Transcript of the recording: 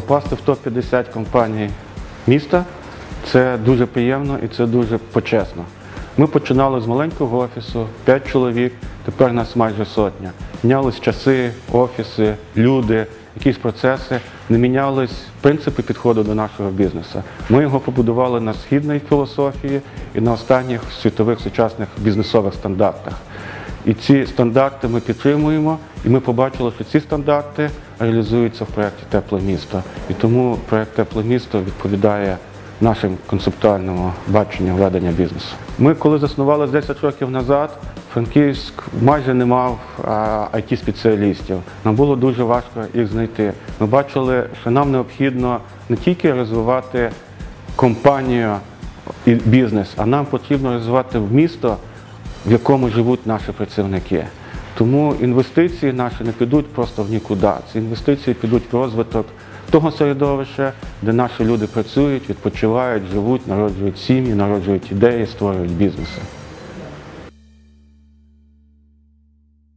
попасти в топ-50 компаній міста це дуже приємно і це дуже почесно. Ми починали з маленького офісу, 5 чоловік, тепер нас майже сотня. Мінялись часи, офіси, люди, якісь процеси, не мінялись принципи підходу до нашого бізнесу. Ми його побудували на східній філософії і на останніх світових сучасних бізнесових стандартах. І ці стандарти ми підтримуємо, і ми побачили, що ці стандарти реалізуються в проєкті Тепле місто. І тому проєкт Тепле місто відповідає нашим концептуальному баченню ведення бізнесу. Ми, коли заснували 10 років назад, Франківськ майже не мав it спеціалістів Нам було дуже важко їх знайти. Ми бачили, що нам необхідно не тільки розвивати компанію і бізнес, а нам потрібно розвивати місто, в якому живуть наші працівники. Тому інвестиції наші не підуть просто в нікуди. Ці інвестиції підуть в розвиток того середовища, де наші люди працюють, відпочивають, живуть, народжують сім'ї, народжують ідеї, створюють бізнеси.